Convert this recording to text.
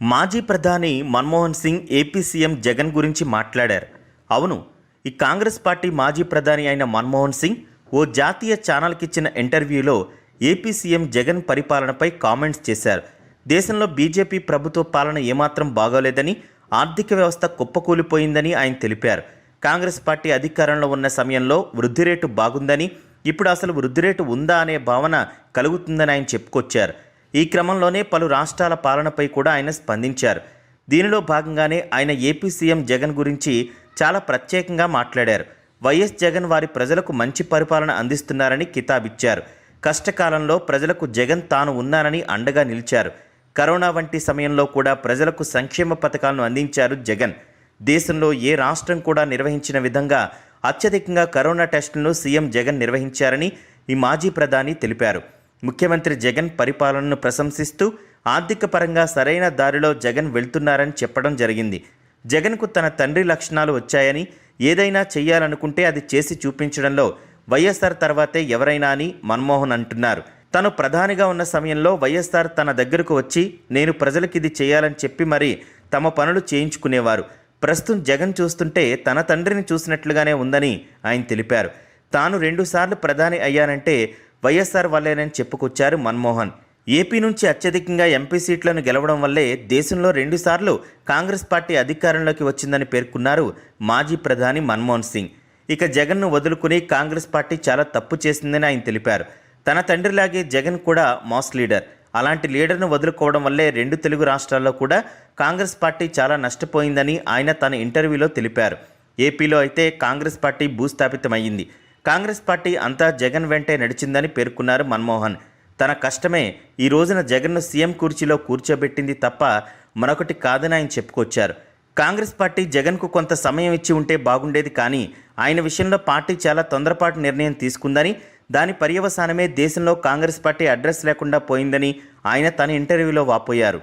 మాజీ ప్రధాని Manmohan Singh AP CM Jagan గురించి మాట్లాడారు. అవును ఈ కాంగ్రెస్ పార్టీ మాజీ ప్రధాని అయిన మన్మోహన్ సింగ్ ఓ జాతీయ ఛానల్కి ఇచ్చిన ఇంటర్వ్యూలో ఏపీ సీఎం జగన్ పరిపాలనపై కామెంట్స్ చేశారు. దేశంలో బీజేపీ ప్రభుత్వ పాలన ఏమాత్రం బాగోలేదని ఆర్థిక వ్యవస్థ కుప్పకూలిపోయిందని ఆయన తెలిపారు. కాంగ్రెస్ పార్టీ అధికారంలో ఉన్న సమయంలో వృద్ధి రేటు బాగుందని ఇప్పుడు అసలు వృద్ధి రేటు ఉందా అనే భావన కలుగుతుందని ఆయన చెప్పుకొచ్చారు. ఈ క్రమంలోనే పలు రాష్ట్రాల పాలనపై కూడా ఆయన స్పందించారు. దీనిలో భాగంగానే ఆయన ఏపీ సీఎం జగన్ గురించి చాలా ప్రత్యేకంగా మాట్లాడారు. వైఎస్ జగన్ వారి ప్రజలకు మంచి పరిపాలన అందిస్తున్నారని కితాబిచ్చారు. కష్టకాలంలో ప్రజలకు జగన్ తాను ఉన్నానని అండగా నిలిచారు. కరోనా వంటి సమయంలో కూడా ప్రజలకు సంక్షేమ పథకాలను అందించారు జగన్. దేశంలో ఏ రాష్ట్రం కూడా నిర్వహించిన విధంగా అత్యధికంగా కరోనా టెస్టులను సీఎం జగన్ నిర్వహించారని ఈ మాజీ ప్రధాని తెలిపారు. ముఖ్యమంత్రి జగన్ పరిపాలనను ప్రశంసిస్తూ ఆర్థిక పరంగా సరైన దారిలో జగన్ వెళ్తున్నారని చెప్పడం జరిగింది. జగన్కు తన తండ్రి లక్షణాలు వచ్చాయని ఏదైనా చేయాలనుకుంటే అది చేసి చూపించడంలో వైఎస్ఆర్ తర్వాతే ఎవరైనా అని మన్మోహన్ అంటున్నారు. తను ప్రధానిగా ఉన్న సమయంలో వైఎస్ఆర్ తన దగ్గరకు వచ్చి నేను ప్రజలకు ఇది చేయాలని చెప్పి మరి తమ పనులు చేయించుకునేవారు. ప్రస్తుతం జగన్ చూస్తుంటే తన తండ్రిని చూసినట్లుగానే ఉందని ఆయన తెలిపారు. తాను రెండుసార్లు ప్రధాని అయ్యానంటే వైఎస్ఆర్ వల్లేనని చెప్పుకొచ్చారు మన్మోహన్. ఏపీ నుంచి అత్యధికంగా ఎంపీ సీట్లను గెలవడం వల్లే దేశంలో రెండుసార్లు కాంగ్రెస్ పార్టీ అధికారంలోకి వచ్చిందని పేర్కొన్నారు మాజీ ప్రధాని మన్మోహన్ సింగ్. ఇక జగన్ను వదులుకుని కాంగ్రెస్ పార్టీ చాలా తప్పు చేసిందని ఆయన తెలిపారు. తన తండ్రిలాగే జగన్ కూడా మాస్ లీడర్. అలాంటి లీడర్ను వదులుకోవడం వల్లే రెండు తెలుగు రాష్ట్రాల్లో కూడా కాంగ్రెస్ పార్టీ చాలా నష్టపోయిందని ఆయన తన ఇంటర్వ్యూలో తెలిపారు. ఏపీలో అయితే కాంగ్రెస్ పార్టీ భూస్థాపితమయ్యింది. కాంగ్రెస్ పార్టీ అంతా జగన్ వెంటే నడిచిందని పేర్కొన్నారు మన్మోహన్. తన కష్టమే ఈ రోజున జగన్ను సీఎం కుర్చీలో కూర్చోబెట్టింది తప్ప మరొకటి కాదని ఆయన చెప్పుకొచ్చారు. కాంగ్రెస్ పార్టీ జగన్కు కొంత సమయం ఇచ్చి ఉంటే బాగుండేది కానీ ఆయన విషయంలో పార్టీ చాలా తొందరపాటు నిర్ణయం తీసుకుందని దాని పర్యవసానమే దేశంలో కాంగ్రెస్ పార్టీ అడ్రస్ లేకుండా పోయిందని ఆయన తన ఇంటర్వ్యూలో వాపోయారు.